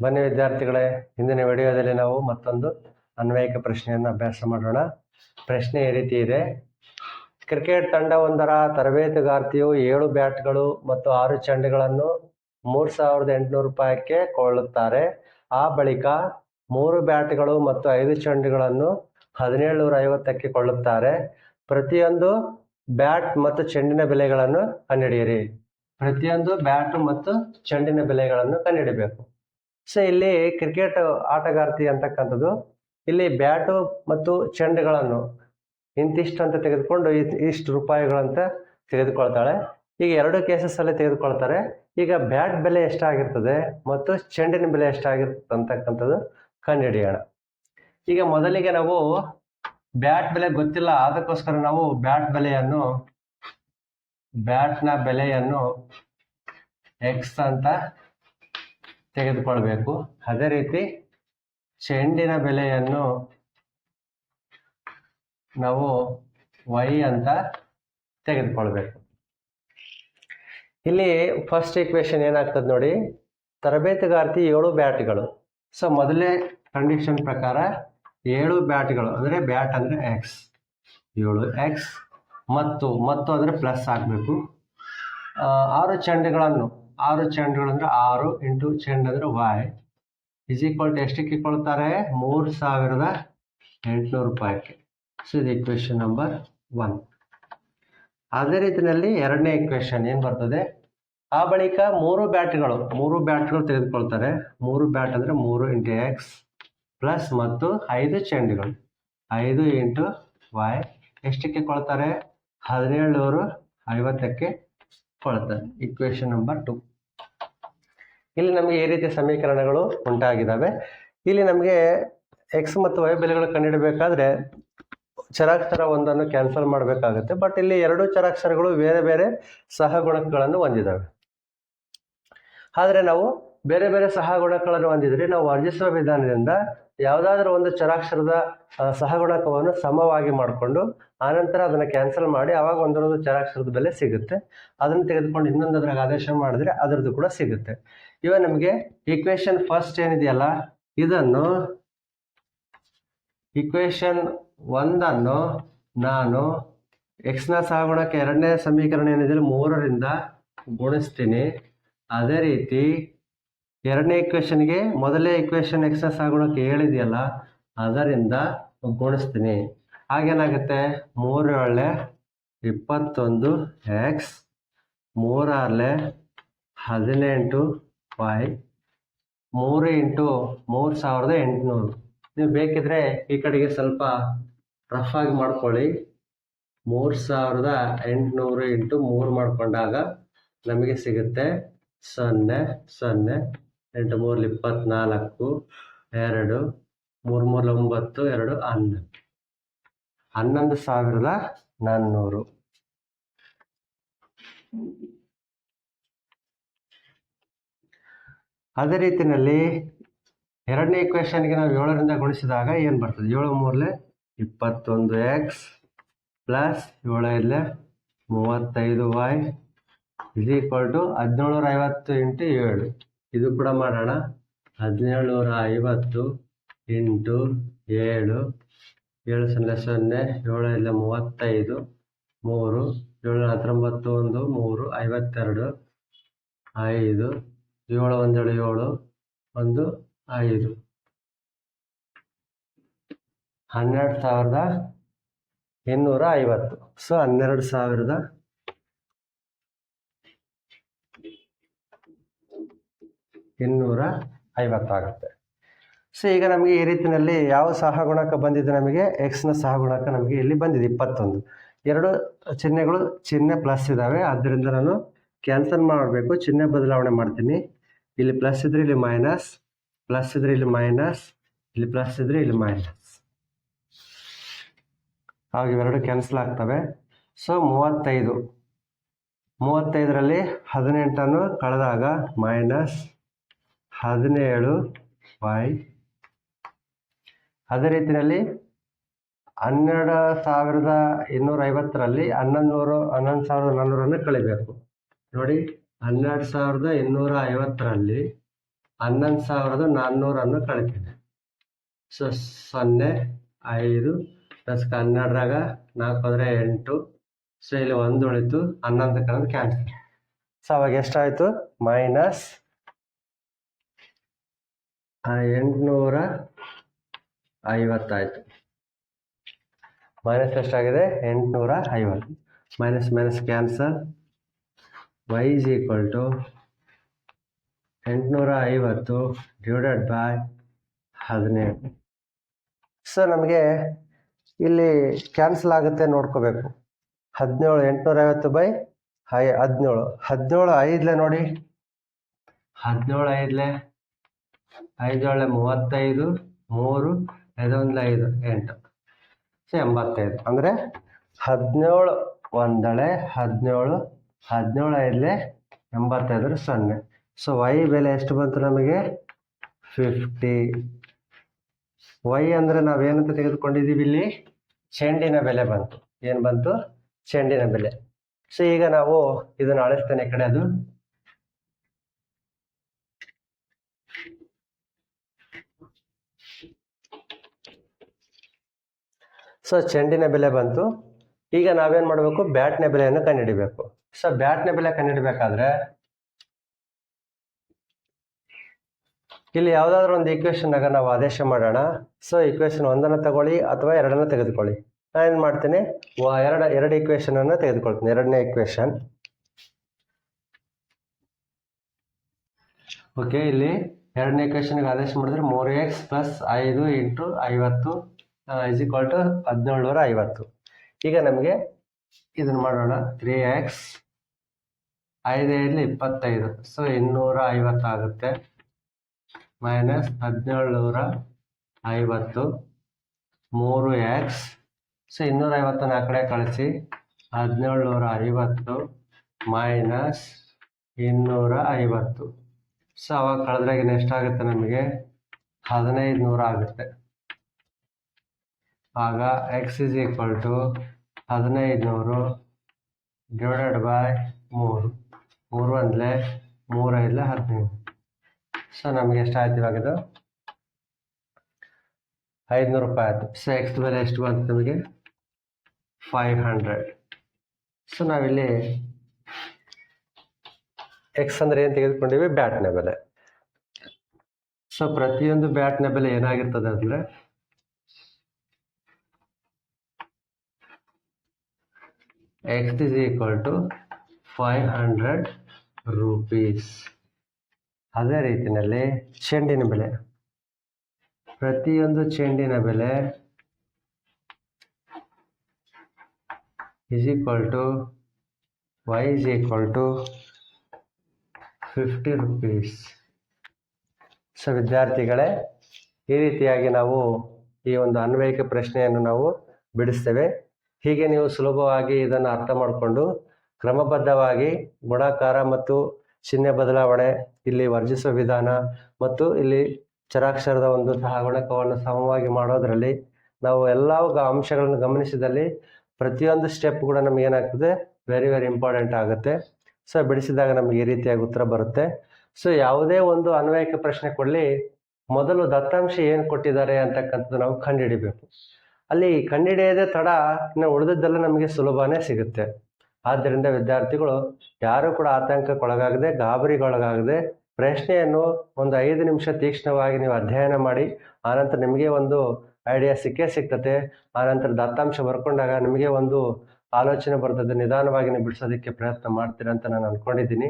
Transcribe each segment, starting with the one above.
ಬನ್ನಿ ವಿದ್ಯಾರ್ಥಿಗಳೇ ಇಂದಿನ ವಿಡಿಯೋದಲ್ಲಿ ನಾವು ಮತ್ತೊಂದು ಅನ್ವಯಿಕ ಪ್ರಶ್ನೆಯನ್ನು ಅಭ್ಯಾಸ ಮಾಡೋಣ. ಪ್ರಶ್ನೆ ಈ ರೀತಿ ಇದೆ. ಕ್ರಿಕೆಟ್ ತಂಡವೊಂದರ ತರಬೇತುಗಾರ್ತಿಯು ಏಳು ಬ್ಯಾಟ್ಗಳು ಮತ್ತು ಆರು ಚೆಂಡುಗಳನ್ನು ಮೂರು ಸಾವಿರದ ಎಂಟುನೂರು ರೂಪಾಯಿಗೆ ಕೊಳ್ಳುತ್ತಾರೆ. ಆ ಬಳಿಕ ಮೂರು ಬ್ಯಾಟ್ಗಳು ಮತ್ತು ಐದು ಚೆಂಡುಗಳನ್ನು ಹದಿನೇಳು ನೂರ ಐವತ್ತಕ್ಕೆ ಕೊಳ್ಳುತ್ತಾರೆ. ಪ್ರತಿಯೊಂದು ಬ್ಯಾಟ್ ಮತ್ತು ಚೆಂಡಿನ ಬೆಲೆಗಳನ್ನು ಕಂಡುಹಿಡಿಯಿರಿ. ಪ್ರತಿಯೊಂದು ಬ್ಯಾಟ್ ಮತ್ತು ಚೆಂಡಿನ ಬೆಲೆಗಳನ್ನು ಕಂಡುಹಿಡಿಬೇಕು ಸೊ ಇಲ್ಲಿ ಕ್ರಿಕೆಟ್ ಆಟಗಾರ್ತಿ ಅಂತಕ್ಕಂಥದ್ದು, ಇಲ್ಲಿ ಬ್ಯಾಟು ಮತ್ತು ಚೆಂಡುಗಳನ್ನು ಇಂತಿಷ್ಟು ಅಂತ ತೆಗೆದುಕೊಂಡು ಇಷ್ಟು ರೂಪಾಯಿಗಳಂತ ತೆಗೆದುಕೊಳ್ತಾಳೆ. ಈಗ ಎರಡು ಕೇಸಸ್ ಅಲ್ಲಿ ತೆಗೆದುಕೊಳ್ತಾರೆ. ಈಗ ಬ್ಯಾಟ್ ಬೆಲೆ ಎಷ್ಟಾಗಿರ್ತದೆ ಮತ್ತು ಚೆಂಡಿನ ಬೆಲೆ ಎಷ್ಟಾಗಿರ್ತದೆ ಅಂತಕ್ಕಂಥದ್ದು ಕಂಡುಹಿಡಿಯೋಣ. ಈಗ ಮೊದಲಿಗೆ ನಾವು ಬ್ಯಾಟ್ ಬೆಲೆ ಗೊತ್ತಿಲ್ಲ ಅದಕ್ಕೋಸ್ಕರ ನಾವು ಬ್ಯಾಟ್ ಬೆಲೆಯನ್ನು ಬ್ಯಾಟ್ನ ಬೆಲೆಯನ್ನು ಎಕ್ಸ್ ಅಂತ ತೆಗೆದುಕೊಳ್ಬೇಕು. ಅದೇ ರೀತಿ ಚೆಂಡಿನ ಬೆಲೆಯನ್ನು ನಾವು ವೈ ಅಂತ ತೆಗೆದುಕೊಳ್ಬೇಕು. ಇಲ್ಲಿ ಫಸ್ಟ್ ಈಕ್ವೇಶನ್ ಏನಾಗ್ತದೆ ನೋಡಿ, ತರಬೇತುಗಾರ್ತಿ ಏಳು ಬ್ಯಾಟ್ಗಳು. ಸೊ ಮೊದಲೇ ಕಂಡೀಷನ್ ಪ್ರಕಾರ ಏಳು ಬ್ಯಾಟ್ಗಳು, ಅಂದರೆ ಬ್ಯಾಟ್ ಅಂದರೆ ಎಕ್ಸ್ ಏಳು ಎಕ್ಸ್ ಮತ್ತು ಮತ್ತು ಅಂದರೆ ಪ್ಲಸ್ ಆಗಬೇಕು. ಆರು ಚೆಂಡುಗಳನ್ನು ಆರು ಚೆಂಡುಗಳು ಅಂದರೆ ಆರು ಇಂಟು ಚೆಂಡ್ ಅಂದರೆ ವಾಯ್ ಇಸ್ ಈಕ್ವಲ್ ಟು ಎಷ್ಟಕ್ಕೆ ಕೊಳ್ತಾರೆ ಮೂರು ಸಾವಿರದ ಎಂಟುನೂರು ರೂಪಾಯಿಗೆ. ಸೊ ಇದು ಇಕ್ವೇಶನ್ ನಂಬರ್ ಒನ್ ಅದೇ ರೀತಿಯಲ್ಲಿ ಎರಡನೇ ಇಕ್ವೇಶನ್ ಏನು ಬರ್ತದೆ? ಆ ಬಳಿಕ ಮೂರು ಬ್ಯಾಟ್ಗಳು ಮೂರು ಬ್ಯಾಟ್ಗಳು ತೆಗೆದುಕೊಳ್ತಾರೆ. ಮೂರು ಬ್ಯಾಟ್ ಅಂದರೆ ಮೂರು ಇಂಟು ಎಕ್ಸ್ ಪ್ಲಸ್ ಮತ್ತು ಐದು ಚೆಂಡುಗಳು. ಐದು ಇಂಟು ವಾಯ್ ಎಷ್ಟಕ್ಕೆ ಕೊಳ್ತಾರೆ? ಹದಿನೇಳು ನೂರು ಐವತ್ತಕ್ಕೆ ಕೊಳ್ತಾರೆ. ಇಕ್ವೇಶನ್ ನಂಬರ್ ಟು ಇಲ್ಲಿ ನಮಗೆ ಈ ರೀತಿ ಸಮೀಕರಣಗಳು ಉಂಟಾಗಿದ್ದಾವೆ ಇಲ್ಲಿ ನಮಗೆ ಎಕ್ಸ್ ಮತ್ತು ವೈ ಬೆಲೆಗಳು ಕಂಡುಹಿಡಬೇಕಾದ್ರೆ ಚರಾಕ್ಷರ ಒಂದನ್ನು ಕ್ಯಾನ್ಸಲ್ ಮಾಡಬೇಕಾಗುತ್ತೆ. ಬಟ್ ಇಲ್ಲಿ ಎರಡು ಚರಾಕ್ಷರಗಳು ಬೇರೆ ಬೇರೆ ಸಹಗುಣಕಗಳನ್ನು ಹೊಂದಿದ್ದಾವೆ ಆದರೆ ನಾವು ಬೇರೆ ಬೇರೆ ಸಹಗುಣಕಗಳನ್ನು ಹೊಂದಿದ್ರೆ ನಾವು ವರ್ಜಿಸುವ ವಿಧಾನದಿಂದ ಯಾವುದಾದ್ರೂ ಒಂದು ಚರಾಕ್ಷರದ ಸಹಗುಣಕವನ್ನು ಸಮವಾಗಿ ಮಾಡಿಕೊಂಡು ಆನಂತರ ಅದನ್ನು ಕ್ಯಾನ್ಸಲ್ ಮಾಡಿ ಆವಾಗ ಒಂದರೊಂದು ಚರಾಕ್ಷರದ ಬೆಲೆ ಸಿಗುತ್ತೆ. ಅದನ್ನು ತೆಗೆದುಕೊಂಡು ಇನ್ನೊಂದು ಅದ್ರಾಗ ಆದೇಶ ಮಾಡಿದ್ರೆ ಅದರದ್ದು ಕೂಡ ಸಿಗುತ್ತೆ. ಇವಾಗ ನಮಗೆ ಇಕ್ವೇಶನ್ ಫಸ್ಟ್ ಏನಿದೆಯಲ್ಲ, ಇದನ್ನು ಇಕ್ವೇಶನ್ ಒಂದನ್ನು ನಾನು ಎಕ್ಸ್ನ ಸಾಗುಣಕ್ಕೆ ಎರಡನೇ ಸಮೀಕರಣ ಏನಿದೆ ಮೂರರಿಂದ ಗುಣಿಸ್ತೀನಿ. ಅದೇ ರೀತಿ ಎರಡನೇ ಇಕ್ವೇಶನ್ಗೆ ಮೊದಲನೇ ಇಕ್ವೇಶನ್ ಎಕ್ಸ್ನ ಸಾಗುಣಕ್ಕೆ ಹೇಳಿದೆಯಲ್ಲ ಅದರಿಂದ ಗುಣಿಸ್ತೀನಿ. ಹಾಗೇನಾಗುತ್ತೆ? ಮೂರು ಏಳೆ ಇಪ್ಪತ್ತೊಂದು ಎಕ್ಸ್ ಮೂರಾರ್ಲೆ ಹದಿನೆಂಟು ವೈ ಮೂರು ಇಂಟು ಮೂರು ಸಾವಿರದ ಎಂಟುನೂರು. ನೀವು ಬೇಕಿದ್ರೆ ಈ ಕಡೆಗೆ ಸ್ವಲ್ಪ ರಫ್ ಆಗಿ ಮಾಡ್ಕೊಳ್ಳಿ. ಮೂರು ಸಾವಿರದ ಎಂಟುನೂರು ಇಂಟು ಮೂರು ಮಾಡಿಕೊಂಡಾಗ ನಮಗೆ ಸಿಗುತ್ತೆ ಸೊನ್ನೆ ಸೊನ್ನೆ, ಎಂಟು ಮೂರು ಇಪ್ಪತ್ನಾಲ್ಕು, ಎರಡು, ಮೂರು ಮೂರು ಒಂಬತ್ತು, ಎರಡು ಹನ್ನೊಂದು. ಹನ್ನೊಂದು ಸಾವಿರದ ನಾನ್ನೂರು. ಅದೇ ರೀತಿಯಲ್ಲಿ ಎರಡನೇ ಇಕ್ವೇಶನ್ಗೆ ನಾವು ಏಳರಿಂದ ಗುಣಿಸಿದಾಗ ಏನು ಬರ್ತದೆ? ಏಳು ಮೂರಲೆ ಇಪ್ಪತ್ತೊಂದು ಎಕ್ಸ್ ಪ್ಲಸ್ ಏಳು ಐದಲೆ ಮೂವತ್ತೈದು ವೈ ಇಸ್ ಈಕ್ವಲ್ ಟು ಹದಿನೇಳುನೂರ ಐವತ್ತು ಇಂಟು ಏಳು. ಇದು ಕೂಡ ಮಾಡೋಣ. ಹದಿನೇಳುನೂರ ಐವತ್ತು ಇಂಟು ಏಳು. ಏಳು ಸೊನ್ನೆ ಸೊನ್ನೆ ಏಳು ಇಲ್ಲ ಮೂವತ್ತೈದು, ಮೂರು ಏಳು ಹತ್ತೊಂಬತ್ತು ಒಂದು ಮೂರು, ಐವತ್ತೆರಡು, ಐದು ಏಳು ಒಂದೆರಡು ಏಳು ಒಂದು ಐದು. ಹನ್ನೆರಡು ಸಾವಿರದ ಇನ್ನೂರ ಐವತ್ತು. ಸೊ, ಹನ್ನೆರಡು ಸಾವಿರದ ಇನ್ನೂರ ಐವತ್ತಾಗುತ್ತೆ ಸೊ, ಈಗ ನಮಗೆ ಈ ರೀತಿಯಲ್ಲಿ ಯಾವ ಸಹಗುಣಕ ಬಂದಿದೆ ನಮಗೆ? ಎಕ್ಸ್ನ ಸಹಗುಣಕ ನಮಗೆ ಇಲ್ಲಿ ಬಂದಿದೆ, ಇಪ್ಪತ್ತೊಂದು. ಎರಡು ಚಿಹ್ನೆಗಳು ಚಿಹ್ನೆ ಪ್ಲಸ್ ಇದ್ದಾವೆ ಆದ್ದರಿಂದ ನಾನು ಕ್ಯಾನ್ಸಲ್ ಮಾಡಬೇಕು, ಚಿಹ್ನೆ ಬದಲಾವಣೆ ಮಾಡ್ತೀನಿ. ಇಲ್ಲಿ ಪ್ಲಸ್ ಇದ್ರೆ ಇಲ್ಲಿ ಮೈನಸ್ ಪ್ಲಸ್ ಇದ್ರೆ ಇಲ್ಲಿ ಮೈನಸ್ ಇಲ್ಲಿ ಪ್ಲಸ್ ಇದ್ರೆ ಇಲ್ಲಿ ಮೈನಸ್ ಹಾಗೆ ಇವೆರಡು ಕ್ಯಾನ್ಸಲ್ ಆಗ್ತವೆ. ಸೊ ಮೂವತ್ತೈದು. ಮೂವತ್ತೈದರಲ್ಲಿ ಹದಿನೆಂಟನ್ನು ಕಳೆದಾಗ ಮೈನಸ್ ಹದಿನೇಳು ವೈ ಅದೇ ರೀತಿಯಲ್ಲಿ ಹನ್ನೆರಡು ಸಾವಿರದ ಇನ್ನೂರ ಐವತ್ತರಲ್ಲಿ ಹನ್ನೊಂದು ನೂರು, ಹನ್ನೊಂದು ಸಾವಿರದ ನಾನ್ನೂರನ್ನು ಕಳಿಬೇಕು. ನೋಡಿ. ಹನ್ನೆರಡು ಸಾವಿರದ ಇನ್ನೂರ ಐವತ್ತರಲ್ಲಿ ಹನ್ನೊಂದು ಸಾವಿರದ ನಾನ್ನೂರನ್ನು ಕಳಿತೀನಿ ಸೊ, ಸೊನ್ನೆ, ಐದು ಪ್ಲಸ್ ಹನ್ನೆರಡರಾಗ ನಾಲ್ಕು ಹೋದರೆ ಎಂಟು. ಸೊ, ಇಲ್ಲಿ ಒಂದು ಉಳಿತು ಹನ್ನೊಂದು ಕನ್ನದು ಕ್ಯಾನ್ಸಲ್ ಸೊ, ಅವಾಗ ಎಷ್ಟಾಯಿತು? ಮೈನಸ್ ಎಂಟುನೂರ ಐವತ್ತಾಯಿತು. ಮೈನಸ್ ಎಷ್ಟಾಗಿದೆ? ಎಂಟುನೂರ ಐವತ್ತು. Minus minus cancel y is equal to ಎಂಟುನೂರ ಐವತ್ತು ಡಿವೈಡೆಡ್ ಬೈ ಹದಿನೇಳು. ಸೊ ನಮಗೆ ಇಲ್ಲಿ ಕ್ಯಾನ್ಸಲ್ ಆಗುತ್ತೆ ನೋಡ್ಕೋಬೇಕು. ಹದಿನೇಳು ಎಂಟುನೂರ ಐವತ್ತು ಬೈ ಹೈ, ಹದಿನೇಳು. ಹದಿನೇಳು ಐದಲೆ ನೋಡಿ. ಹದಿನೇಳು ಐದಲೆ ಐದೇಳೆ ಮೂವತ್ತೈದು, ಮೂರು, ಐದೊಂದಲೆ ಐದು, ಎಂಟು. ಸೊ ಎಂಬತ್ತೈದು. ಅಂದರೆ ಹದಿನೇಳು ಒಂದಳೆ, ಹದಿನೇಳು ಹದಿನೇಳು ಐದಲೇ ಎಂಬತ್ತೈದರ ಸೊನ್ನೆ. ಸೊ ವೈ ಬೆಲೆ ಎಷ್ಟು ಬಂತು ನಮಗೆ? ಫಿಫ್ಟಿ ವೈ ಅಂದರೆ ನಾವೇನಂತ ತೆಗೆದುಕೊಂಡಿದ್ದೀವಿ ಇಲ್ಲಿ? ಚೆಂಡಿನ ಬೆಲೆ ಬಂತು. ಏನು ಬಂತು? ಚೆಂಡಿನ ಬೆಲೆ. ಸೊ ಈಗ ನಾವು ಇದನ್ನು ಅಳಿಸ್ತೇನೆ ಕಡೆ ಅದು. ಸೊ ಚೆಂಡಿನ ಬೆಲೆ ಬಂತು. ಈಗ ನಾವೇನು ಮಾಡಬೇಕು? ಬ್ಯಾಟ್ನ ಬೆಲೆಯನ್ನು ಕಂಡುಹಿಡಿಬೇಕು. ಸೊ ಬ್ಯಾಟ್ನ ಬೆಲೆ ಕಂಡಿಡ್ಬೇಕಾದ್ರೆ ಇಲ್ಲಿ ಯಾವುದಾದ್ರೂ ಒಂದು ಈಕ್ವೇಶನ್ನಾಗ ನಾವು ಆದೇಶ ಮಾಡೋಣ. ಸೊ ಈಕ್ವೇಶನ್ ಒಂದನ್ನು ತಗೊಳ್ಳಿ ಅಥವಾ ಎರಡನ್ನು ತೆಗೆದುಕೊಳ್ಳಿ. ನಾನು ಏನು ಮಾಡ್ತೀನಿ? ಎರಡ, ಎರಡು ಈಕ್ವೇಶನನ್ನು ತೆಗೆದುಕೊಳ್ತೀನಿ. ಎರಡನೇ ಈಕ್ವೇಶನ್ ಓಕೆ ಇಲ್ಲಿ ಎರಡನೇ ಈಕ್ವೇಶನ್ಗೆ ಆದೇಶ ಮಾಡಿದ್ರೆ ಮೂರು ಎಕ್ಸ್ ಪ್ಲಸ್ ಐದು ಇಂಟು ಐವತ್ತು ಇಸ್ ಈಕ್ವಲ್ ಟು ಹದಿನೇಳು ನೂರ ಐವತ್ತು. ಈಗ ನಮಗೆ ಇದನ್ನು ಮಾಡೋಣ. ತ್ರೀ ಎಕ್ಸ್ ಐದೈದು ಇಪ್ಪತ್ತೈದು. ಸೊ ಇನ್ನೂರ ಐವತ್ತಾಗುತ್ತೆ ಮೈನಸ್ ಹದಿನೇಳು ನೂರ ಐವತ್ತು ಮೂರು ಎಕ್ಸ್ ಸೊ ಇನ್ನೂರ ಐವತ್ತನ್ನು ಆ ಕಡೆ ಕಳಿಸಿ. ಹದಿನೇಳು ನೂರ ಐವತ್ತು ಮೈನಸ್ ಇನ್ನೂರ ಐವತ್ತು ಸೊ ಅವಾಗ ಕಳೆದ್ರಾಗ ಎಷ್ಟಾಗುತ್ತೆ ನಮಗೆ. ಹದಿನೈದು ನೂರ ಆಗುತ್ತೆ. ಆಗ ಎಕ್ಸ್ ಇಸ್ ಈಕ್ವಲ್ ಟು ಹದಿನೈದು ನೂರು ಡಿವೈಡೆಡ್ ಬೈ ಮೂರು. ಮೂರು ಒಂದಲೇ ಇಲ್ಲ ಹದಿನೈದು ಸೊ ನಮಗೆ ಎಷ್ಟಾಯ್ತು ಇವಾಗ ಇದು? ಐದುನೂರು ರೂಪಾಯಿ ಆಯಿತು. ಸೊ ಎಕ್ಸ್ ಬೆಲೆ ಎಷ್ಟು ಬಂತು ನಮಗೆ? ಫೈವ್ ಹಂಡ್ರೆಡ್ ಸೊ ನಾವಿಲ್ಲಿ ಎಕ್ಸ್ ಅಂದರೆ ಏನು ತೆಗೆದುಕೊಂಡಿವಿ? ಬ್ಯಾಟ್ನ ಬೆಲೆ. ಸೊ ಪ್ರತಿಯೊಂದು ಬ್ಯಾಟ್ನ ಬೆಲೆ ಏನಾಗಿರ್ತದೆ ಅಂದರೆ x is equal to five hundred rupees ಅದೇ ರೀತಿಯಲ್ಲಿ ಚೆಂಡಿನ ಬೆಲೆ. ಪ್ರತಿಯೊಂದು ಚೆಂಡಿನ ಬೆಲೆ is equal to y is equal to fifty rupees so ವಿದ್ಯಾರ್ಥಿಗಳೇ, ಈ ರೀತಿಯಾಗಿ ನಾವು ಈ ಒಂದು ಅನ್ವಯಿಕ ಪ್ರಶ್ನೆಯನ್ನು ನಾವು ಬಿಡಿಸ್ತೇವೆ. ಹೀಗೆ ನೀವು ಸುಲಭವಾಗಿ ಇದನ್ನು ಅರ್ಥ ಮಾಡಿಕೊಂಡು ಕ್ರಮಬದ್ಧವಾಗಿ ಗುಣಾಕಾರ ಮತ್ತು ಚಿಹ್ನೆ ಬದಲಾವಣೆ ಇಲ್ಲಿ ವರ್ಜಿಸುವ ವಿಧಾನ ಮತ್ತು ಇಲ್ಲಿ ಚರಾಕ್ಷರದ ಒಂದು ಸಹ ಗುಣಕವನ್ನು ಸಮವಾಗಿ ಮಾಡೋದರಲ್ಲಿ ನಾವು ಎಲ್ಲ ಅಂಶಗಳನ್ನು ಗಮನಿಸಿದಲ್ಲಿ ಪ್ರತಿಯೊಂದು ಸ್ಟೆಪ್ ಕೂಡ ನಮ್ಗೆ ಏನಾಗ್ತದೆ? ವೆರಿ ವೆರಿ ಇಂಪಾರ್ಟೆಂಟ್ ಆಗುತ್ತೆ. ಸೊ ಬಿಡಿಸಿದಾಗ ನಮಗೆ ಈ ರೀತಿಯಾಗಿ ಉತ್ತರ ಬರುತ್ತೆ. ಸೊ ಯಾವುದೇ ಒಂದು ಅನ್ವಯಿಕ ಪ್ರಶ್ನೆ ಕೊಡಲಿ, ಮೊದಲು ದತ್ತಾಂಶ ಏನು ಕೊಟ್ಟಿದ್ದಾರೆ ಅಂತಕ್ಕಂಥದ್ದು ನಾವು ಕಂಡುಹಿಡಿಬೇಕು ಅಲ್ಲಿ ಕಂಡುಹಿಡಿಯದೆ ತಡ ಇನ್ನು ಉಳಿದದ್ದೆಲ್ಲ ನಮಗೆ ಸುಲಭನೇ ಸಿಗುತ್ತೆ. ಆದ್ದರಿಂದ ವಿದ್ಯಾರ್ಥಿಗಳು ಯಾರೂ ಕೂಡ ಆತಂಕಕ್ಕೊಳಗಾಗದೆ, ಗಾಬರಿಗೊಳಗಾಗದೆ, ಪ್ರಶ್ನೆಯನ್ನು ಒಂದು ಐದು ನಿಮಿಷ ತೀಕ್ಷ್ಣವಾಗಿ ನೀವು ಅಧ್ಯಯನ ಮಾಡಿ ಆನಂತರ ನಿಮಗೆ ಒಂದು ಐಡಿಯಾ ಸಿಕ್ಕೇ ಸಿಗ್ತದೆ ಆನಂತರ ದತ್ತಾಂಶ ಬರ್ಕೊಂಡಾಗ ನಿಮಗೆ ಒಂದು ಆಲೋಚನೆ ಬರ್ತದೆ, ನಿಧಾನವಾಗಿ ನೀವು ಬಿಡಿಸೋದಕ್ಕೆ ಪ್ರಯತ್ನ ಮಾಡ್ತೀರಾ ಅಂತ ನಾನು ಅಂದ್ಕೊಂಡಿದ್ದೀನಿ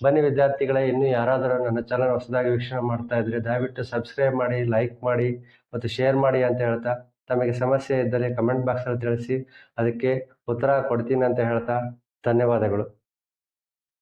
ಬನ್ನಿ ವಿದ್ಯಾರ್ಥಿಗಳೇ, ಇನ್ನೂ ಯಾರಾದರೂ ನನ್ನ ಚಾನಲ್ ಹೊಸದಾಗಿ ವೀಕ್ಷಣೆ ಮಾಡ್ತಾ ಇದ್ರೆ ದಯವಿಟ್ಟು ಸಬ್ಸ್ಕ್ರೈಬ್ ಮಾಡಿ ಲೈಕ್ ಮಾಡಿ, ಮತ್ತು ಶೇರ್ ಮಾಡಿ ಅಂತ ಹೇಳ್ತಾ ತಮಗೆ ಸಮಸ್ಯೆ ಇದ್ದರೆ ಕಮೆಂಟ್ ಬಾಕ್ಸಲ್ಲಿ ತಿಳಿಸಿ ಅದಕ್ಕೆ ಉತ್ತರ ಕೊಡ್ತೀನಿ ಅಂತ ಹೇಳ್ತಾ ಧನ್ಯವಾದಗಳು.